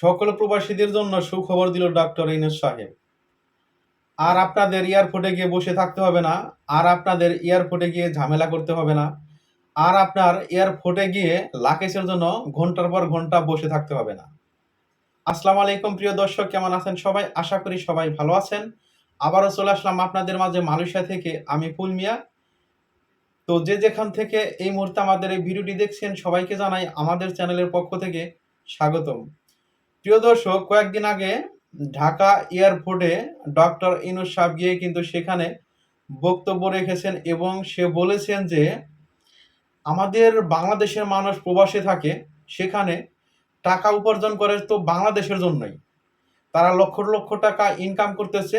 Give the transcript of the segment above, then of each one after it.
সকল প্রবাসীদের জন্য সুখবর দিল ডক্টর ইনুস সাহেব। আর আপনাদের এয়ারপোর্টে গিয়ে বসে থাকতে হবে না, আর আপনাদের এয়ারপোর্টে গিয়ে ঝামেলা করতে হবে না, আর আপনার এয়ারপোর্টে গিয়ে লাকেশের জন্য ঘণ্টার পর ঘণ্টা বসে থাকতে হবে না। আসসালামু আলাইকুম, প্রিয় দর্শক, কেমন আছেন সবাই? আশা করি সবাই ভালো আছেন। আবারও চলে আসলাম আপনাদের মাঝে মালয়েশিয়া থেকে, আমি ফুল মিয়া। তো যে যেখান থেকে এই মুহূর্তে আমাদের এই ভিডিওটি দেখছেন, সবাইকে জানাই আমাদের চ্যানেলের পক্ষ থেকে স্বাগতম। প্রিয় দর্শক, কয়েকদিন আগে ঢাকা এয়ারপোর্টে ডক্টর ইনুস সাহেব গিয়ে কিন্তু সেখানে বক্তব্য রেখেছেন এবং সে বলেছেন যে আমাদের বাংলাদেশের মানুষ প্রবাসে থাকে, সেখানে টাকা উপার্জন করে তো বাংলাদেশের জন্যই। তারা লক্ষ লক্ষ টাকা ইনকাম করতেছে,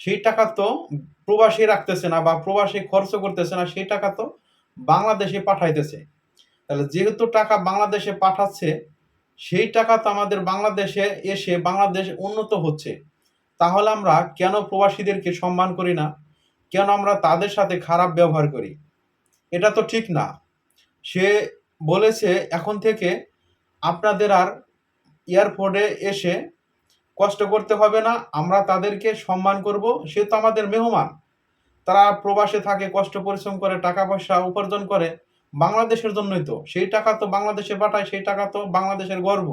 সেই টাকা তো প্রবাসী রাখতেছে না বা প্রবাসী খরচ করতেছে না, সেই টাকা তো বাংলাদেশে পাঠাইতেছে। তাহলে যেহেতু টাকা বাংলাদেশে পাঠাচ্ছে সেই টাকা তো আমাদের বাংলাদেশে এসে বাংলাদেশ উন্নত হচ্ছে। তাহলে আমরা কেন প্রবাসীদেরকে সম্মান করি না? কেন আমরা তাদের সাথে খারাপ ব্যবহার করি? এটা তো ঠিক না। সে বলেছে, এখন থেকে আপনাদের আর এয়ারপোর্টে এসে কষ্ট করতে হবে না। আমরা তাদেরকে সম্মান করব। সে তো আমাদের মেহমান। তারা প্রবাসে থাকে, কষ্ট পরিশ্রম করে, টাকা পয়সা উপার্জন করে। বাংলাদেশের জন্যই তো। সেই টাকা তো বাংলাদেশে পাঠায়, সেই টাকা তো বাংলাদেশের গর্ব।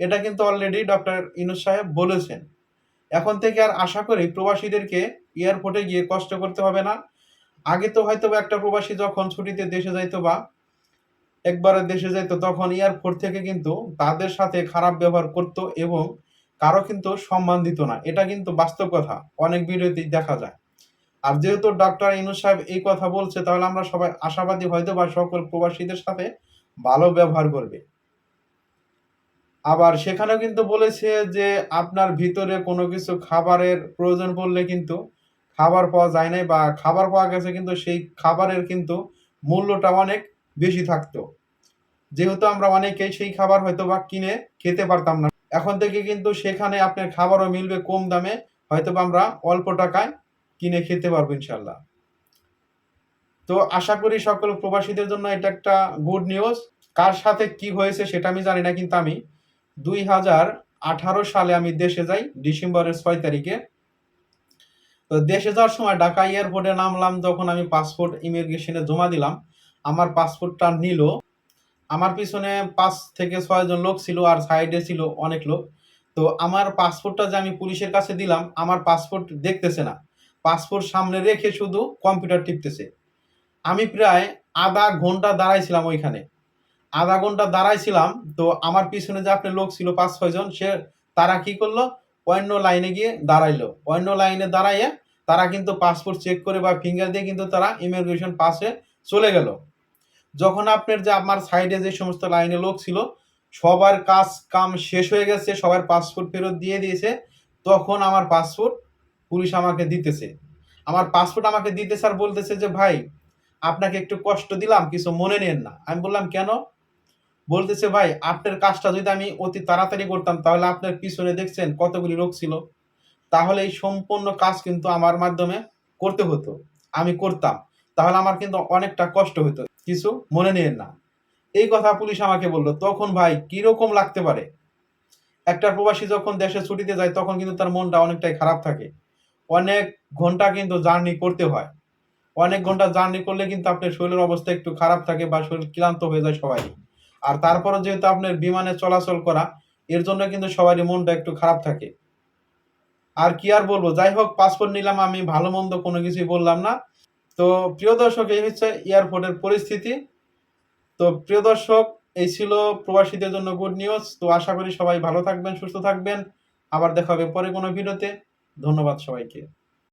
এটা কিন্তু অলরেডি ডক্টর ইনুস সাহেব বলেছেন। এখন থেকে আর আশা করি প্রবাসীদেরকে এয়ারপোর্টে গিয়ে কষ্ট করতে হবে না। আগে তো হয়তো একটা প্রবাসী যখন ছুটিতে দেশে যাইতো বা একবারে দেশে যাইতো, তখন এয়ারপোর্ট থেকে কিন্তু তাদের সাথে খারাপ ব্যবহার করতো এবং কারও কিন্তু সম্মান দিত না। এটা কিন্তু বাস্তব কথা। অনেক ভিডিওতেই দেখা যায়। আর যেহেতু ডক্টর ইনু সাহেব এই কথা বলছে, তাহলে আমরা সবাই আশাবাদী হয়তো বা সকল প্রবাসীদের সাথে ভালো ব্যবহার করবে। আবার সেখানেও কিন্তু বলেছে যে, আপনার ভিতরে কোনো কিছু খাবারের প্রয়োজন পড়লে কিন্তু খাবার পাওয়া যায় নাই বা খাবার পাওয়া গেছে কিন্তু সেই খাবারের কিন্তু মূল্যটা অনেক বেশি থাকতো। যেহেতু আমরা অনেকেই সেই খাবার হয়তো বা কিনে খেতে পারতাম না। এখন থেকে কিন্তু সেখানে আপনার খাবারও মিলবে কম দামে হয়তো বা আমরা অল্প টাকায় কিনে খেতে পারব ইনশাল্লাহ তো আশা করি সকল প্রবাসীদের জন্য এটা একটা গুড নিউজ কার সাথে কি হয়েছে সেটা আমি জানি না, কিন্তু আমি দুই হাজার আঠারো সালে আমি দেশে যাই, ডিসেম্বরের ছয় তারিখে। তো দেশে যাওয়ার সময় ঢাকা এয়ারপোর্টে নামলাম, যখন আমি পাসপোর্ট ইমিগ্রেশনে জমা দিলাম। আমার পাসপোর্টটা নিল। আমার পিছনে পাঁচ থেকে ছয়জন লোক ছিল আর সাইডে ছিল অনেক লোক। তো আমার পাসপোর্টটা যে আমি পুলিশের কাছে দিলাম, আমার পাসপোর্ট দেখতেছে না। পাসপোর্ট সামনে রেখে শুধু কম্পিউটার টিপতেছে। আমি প্রায় আধা ঘণ্টা দাঁড়াইছিলাম ওইখানে। আধা ঘণ্টা দাঁড়াইছিলাম তো আমার পিছনে যে আপনার লোক ছিল পাঁচ ছয়জন সে তারা কি করল? অন্য লাইনে গিয়ে দাঁড়াইলো। অন্য লাইনে দাঁড়াইয়ে তারা কিন্তু পাসপোর্ট চেক করে বা ফিঙ্গার দিয়ে কিন্তু তারা ইমিগ্রেশন পাসে চলে গেল। যখন আপনার যে আমার সাইডে যে সমস্ত লাইনে লোক ছিল, সবার কাজ কাম শেষ হয়ে গেছে, সবার পাসপোর্ট ফেরত দিয়ে দিয়েছে, তখন আমার পাসপোর্ট পুলিশ আমাকে দিতেছে। আমার পাসপোর্ট আমাকে দিতেছে আর বলতেছে যে, ভাই, আপনাকে একটু কষ্ট দিলাম, কিছু মনে নেন না। আমি বললাম, কেন? বলতেছে, ভাই, আপনার কাজটা যদি আমি অতি তাড়াতাড়ি করতাম, তাহলে আপনার পিছনে দেখছেন কতগুলি রোগ ছিল। তাহলে এই সম্পূর্ণ কাজ কিন্তু আমার মাধ্যমে করতে হতো। আমি করতাম। তাহলে আমার কিন্তু অনেকটা কষ্ট হতো। কিছু মনে নেন না। এই কথা পুলিশ আমাকে বলল। তখন, ভাই কীরকম লাগতে পারে? একটা প্রবাসী যখন দেশে ছুটিতে যায়, তখন কিন্তু তার মনটা অনেকটাই খারাপ থাকে। অনেক ঘণ্টা কিন্তু জার্নি করতে হয়। অনেক ঘণ্টা জার্নি করলে কিন্তু আপনার শরীরের অবস্থা একটু খারাপ থাকে বা শরীর ক্লান্ত হয়ে যায় সবাই। আর তারপরে যেহেতু আপনার বিমানে চলাচল করা, এর জন্য কিন্তু সবারই মনটা একটু খারাপ থাকে। আর কি আর বলব? যাই হোক পাসপোর্ট নিলাম আমি, ভালো মন্দ কোনো কিছুই বললাম না। তো প্রিয় দর্শক, এই হচ্ছে এয়ারপোর্টের পরিস্থিতি। তো প্রিয় দর্শক, এই ছিল প্রবাসীদের জন্য গুড নিউজ তো আশা করি সবাই ভালো থাকবেন, সুস্থ থাকবেন। আবার দেখা হবে পরে কোনো ভিডিওতে। ধন্যবাদ সবাইকে।